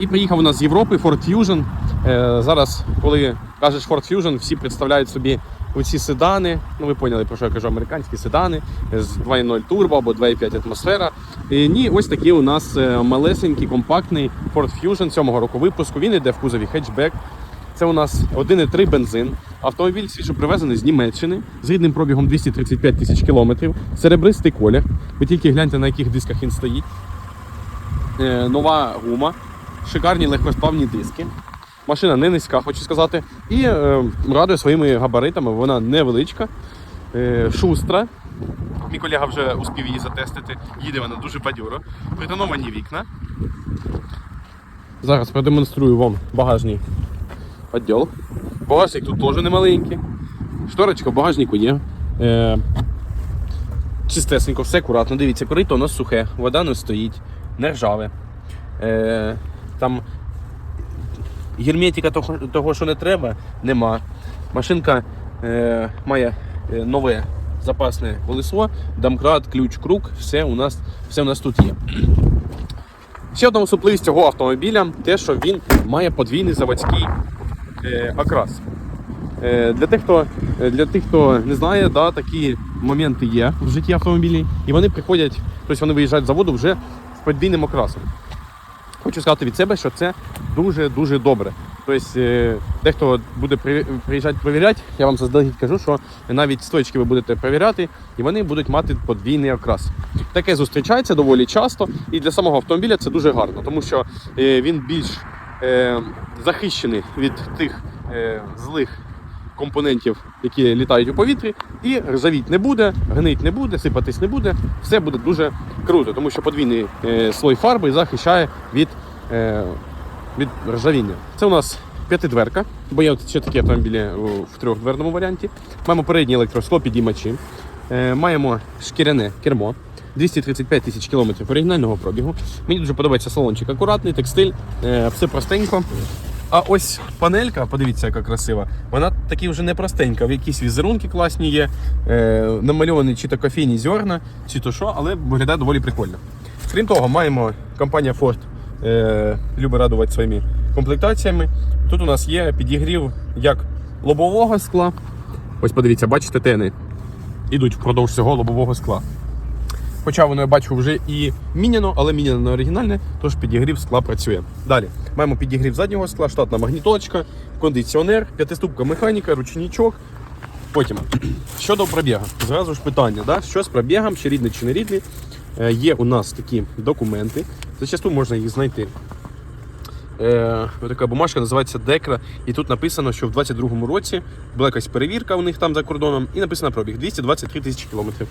І приїхав у нас з Європи Ford Fusion. Е, зараз, коли кажеш Ford Fusion, всі представляють собі оці седани. Ну, ви поняли, про що я кажу, американські седани з 2.0 турбо або 2.5 атмосфера. І, ні, ось такий у нас е, малесенький, компактний Ford Fusion 7 року випуску. Він йде в кузові хетчбек. Це у нас 1,3 бензин. Автомобіль свіжо привезений з Німеччини з рідним пробігом 235 тисяч кілометрів. Серебристий колір. Ви тільки гляньте, на яких дисках він стоїть. Е, нова гума, шикарні легкосплавні диски. Машина не низька, хочу сказати. І е, радує своїми габаритами. Вона невеличка, е, шустра. Мій колега вже успів її затестити. Їде вона дуже бадьоро. Притоновані вікна. Зараз продемонструю вам багажний відділ. Багажник тут теж немаленький. Шторочка в багажнику є. Е, чистесенько, все акуратно. Дивіться, корито у нас сухе, вода не стоїть, не ржаве. Е, там герметика того, того, що не треба, нема. Машинка е, має е, нове запасне колесо, домкрат, ключ, круг, все у нас, все у нас тут є. Ще одна особливість цього автомобіля те, що він має подвійний заводський е, окрас. Е, для, тих, хто, е, для тих, хто не знає, да, такі моменти є в житті автомобілів, і вони приходять, тобто вони виїжджають з заводу вже з подвійним окрасом. Хочу сказати від себе, що це дуже-дуже добре. Тобто, е, дехто буде приїжджати перевіряти, я вам заздалегідь кажу, що навіть стоечки ви будете перевіряти, і вони будуть мати подвійний окрас. Таке зустрічається доволі часто, і для самого автомобіля це дуже гарно, тому що е, він більш е, захищений від тих злих компонентів, які літають у повітрі, і ржавіть не буде, гнить не буде, сипатись не буде. Все буде дуже круто, тому що подвійний е, слой фарби захищає від, е, від ржавіння. Це у нас п'ятидверка, бо є ще такі автомобілі в трьохдверному варіанті. Маємо передні електроскло підіймачі, е, маємо шкіряне кермо. 235 тисяч кілометрів оригінального пробігу. Мені дуже подобається салончик акуратний, текстиль, все простенько. А ось панелька, подивіться, яка красива. Вона таки вже не простенька, в якісь візерунки класні є, е, намальовані чи то кофейні зерна, чи то що, але виглядає доволі прикольно. Крім того, маємо компанія Ford е, любить радувати своїми комплектаціями. Тут у нас є підігрів як лобового скла. Ось подивіться, бачите, тени ідуть впродовж цього лобового скла. Хоча воно я бачу вже і міняно, але міняно не оригінальне, тож підігрів скла працює. Далі маємо підігрів заднього скла, штатна магнітолочка, кондиціонер, п'ятиступка механіка, ручничок. Потім щодо пробігу, зразу ж питання, да? що з пробігом, чи рідний, чи не рідний. Е, є у нас такі документи. Зачасту можна їх знайти. Е, така бумажка називається Декра, і тут написано, що в 22-му році була якась перевірка у них там за кордоном, і написано пробіг 223 тисячі кілометрів.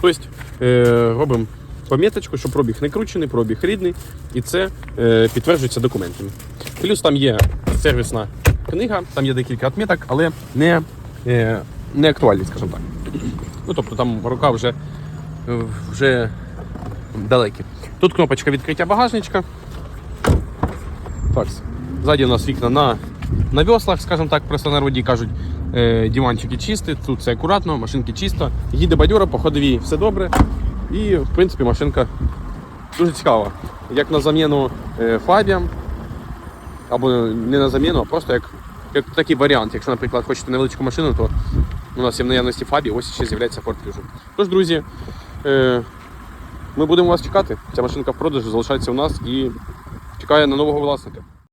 Тобто е, робимо поміточку, що пробіг не кручений, пробіг рідний, і це е, підтверджується документами. Плюс там є сервісна книга, там є декілька отметок, але не, е, не актуальні, скажімо так. Ну, тобто там рука вже, е, вже далекі. Тут кнопочка відкриття багажничка. Так, ззаді у нас вікна на, на веслах, скажімо так, просто народі кажуть, е, диванчики чисті, тут все акуратно, машинки чисто. Їде бадьора, по ходовій все добре. І, в принципі, машинка дуже цікава. Як на заміну е, фабіям, або не на заміну, а просто як, як такий варіант. Якщо, наприклад, хочете невеличку машину, то у нас є в наявності фабі, ось ще з'являється Ford Fusion. Тож, друзі, е, ми будемо вас чекати. Ця машинка в продажу залишається у нас і чекає на нового власника.